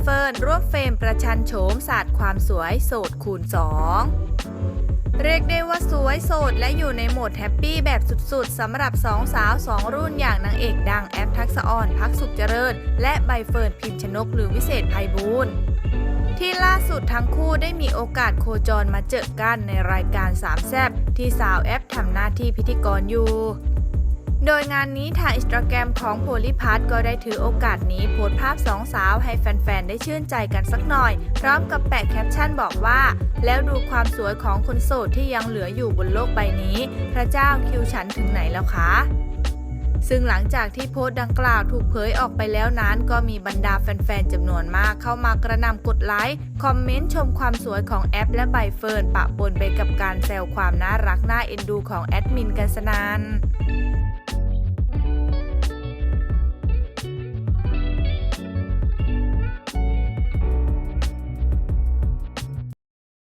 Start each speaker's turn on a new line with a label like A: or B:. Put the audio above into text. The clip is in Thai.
A: เฟิร์นร่วมเฟรมประชันโฉมศาสตร์ความสวยโสดคูณ 2 เรียกได้ว่าสวยโสดและอยู่ในโหมดแฮปปี้แบบสุดๆสำหรับสองสาวสองรุ่นอย่างนางเอกดังแอปทักษะออนพักสุขเจริญ และใบเฟิร์นพิมพ์ชนกหรือวิเศษภัยบูรณ์ที่ล่าสุดทั้งคู่ได้มีโอกาสโคจรมาเจอกันในรายการสามแซบที่สาวแอปทำหน้าที่พิธีกรอยู่ โดยงานนี้ทางอินสตาแกรมของโพลิพัทก็ได้ถือโอกาสนี้โพสภาพสองสาวให้แฟน ๆ ได้ชื่นใจกันสักหน่อย พร้อมกับแปะแคปชั่นบอกว่า แล้วดูความสวยของคนโสดที่ยังเหลืออยู่บนโลกใบนี้ พระเจ้าคิวฉันถึงไหนแล้วคะซึ่งหลังจากที่โพสต์ดังกล่าวถูกเผยออกไปแล้วนั้น ก็มีบรรดาแฟนๆจำนวนมากเข้ามากระนำกดไลค์ คอมเมนต์ชมความสวยของแอปและใบเฟิร์นปะปนไปกับการแซวความน่ารักน่าเอ็นดูของแอดมินกันสนาน